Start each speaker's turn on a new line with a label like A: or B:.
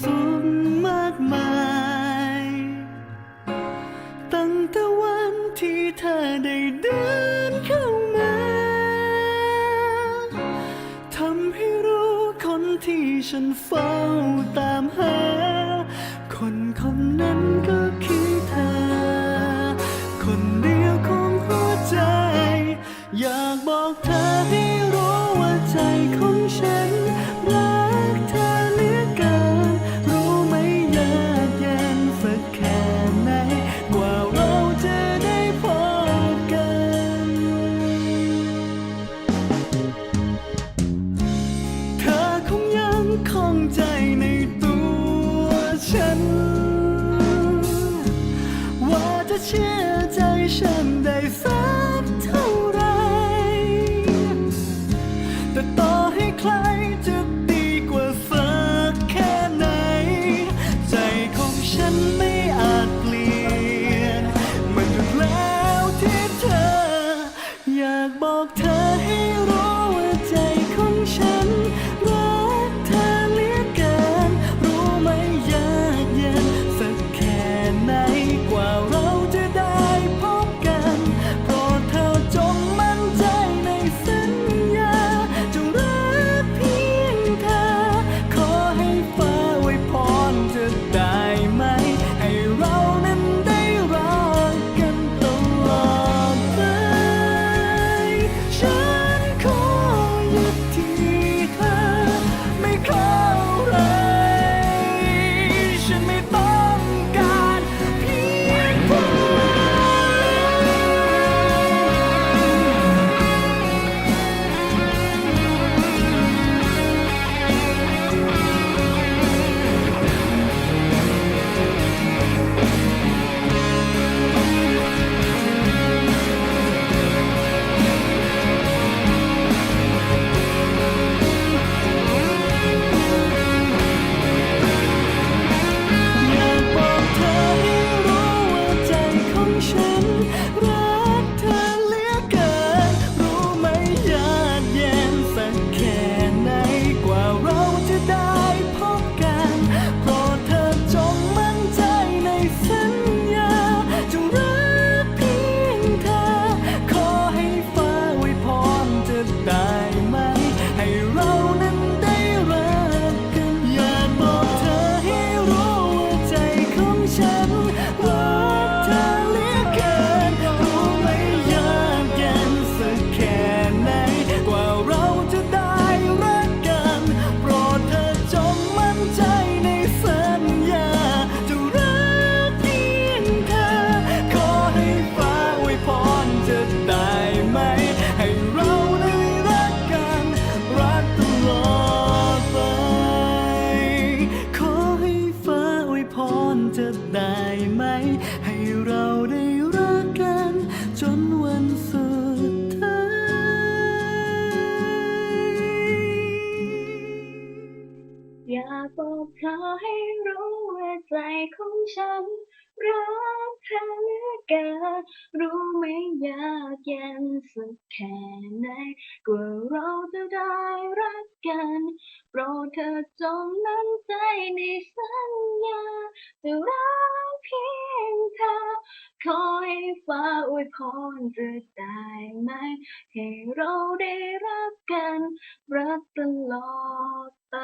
A: สุขมากมาย ตั้งแต่วันที่เธอได้เดินเข้ามาทำให้รู้คนที่ฉันเฝ้าตามหา คนคนนั้นก็คือเธอ คนเดียวของหัวใจ อยากบอกเธอให้รู้ว่าใจของ จะเชื่อใจฉันได้สักเท่าไร แต่ต่อให้ใครจะดีกว่าสักแค่ไหน ใจของฉันไม่อาจเปลี่ยน มันหยุแล้วที่เธอ อยากบอกเธอ ได้ไหม ให้เราได้รักกัน จนวันสุดท้าย
B: อยากบอกเธอให้รู้ว่าใจของฉันรักเธอ กัรู้ไหมยากเย็นสักแค่ไหนกว่าเราจะได้รักกันโปรดเธอจงนั่นใจในสัญญาจะรักเพียงเธอ คอยฝ้าอวยพรจะได้ไหม ให้เราได้รักกัน รักตลอดไป